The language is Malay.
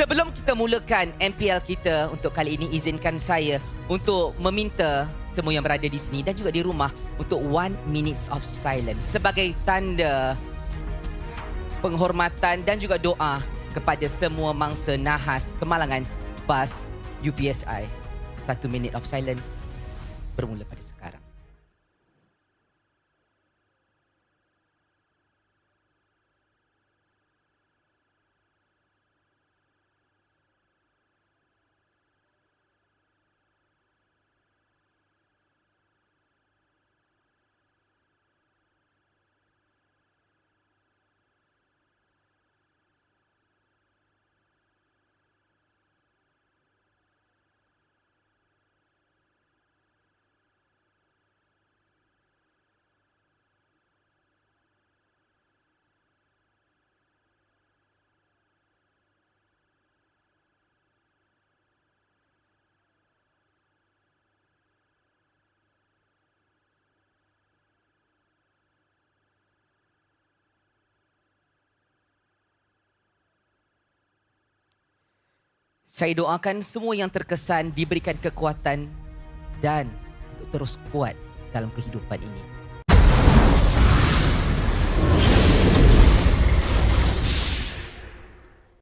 Sebelum kita mulakan MPL kita untuk kali ini izinkan saya untuk meminta semua yang berada di sini dan juga di rumah untuk one minutes of silence sebagai tanda penghormatan dan juga doa kepada semua mangsa nahas kemalangan PAS UPSI. Satu minute of silence bermula pada sekarang. Saya doakan semua yang terkesan diberikan kekuatan dan untuk terus kuat dalam kehidupan ini.